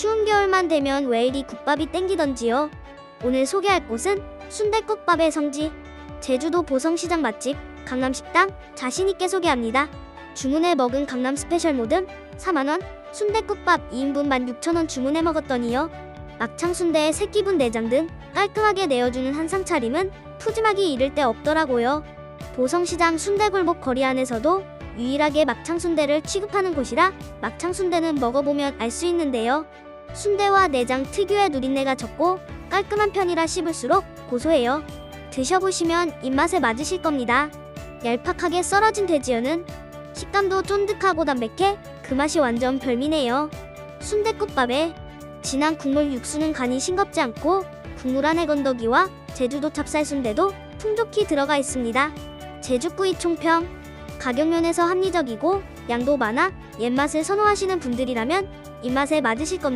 추운 겨울만 되면 왜 이리 국밥이 땡기던지요. 오늘 소개할 곳은 순대국밥의 성지 제주도 보성시장 맛집 강남식당 자신있게 소개합니다. 주문해 먹은 강남 스페셜 모듬 4만원 순대국밥 2인분 16,000원 주문해 먹었더니요. 막창 순대에 새끼분 내장 등 깔끔하게 내어주는 한상 차림은 푸짐하기 이를 데 없더라고요. 보성시장 순대굴목 거리 안에서도 유일하게 막창 순대를 취급하는 곳이라 막창 순대는 먹어보면 알 수 있는데요. 순대와 내장 특유의 누린내가 적고 깔끔한 편이라 씹을수록 고소해요. 드셔보시면 입맛에 맞으실 겁니다. 얄팍하게 썰어진 돼지연은 식감도 쫀득하고 담백해 그 맛이 완전 별미네요. 순대국밥에 진한 국물 육수는 간이 싱겁지 않고 국물 안에 건더기와 제주도 찹쌀 순대도 풍족히 들어가 있습니다. 제주구이 총평 가격면에서 합리적이고 양도 많아 옛맛을 선호하시는 분들이라면 입맛에 맞으실 겁니다.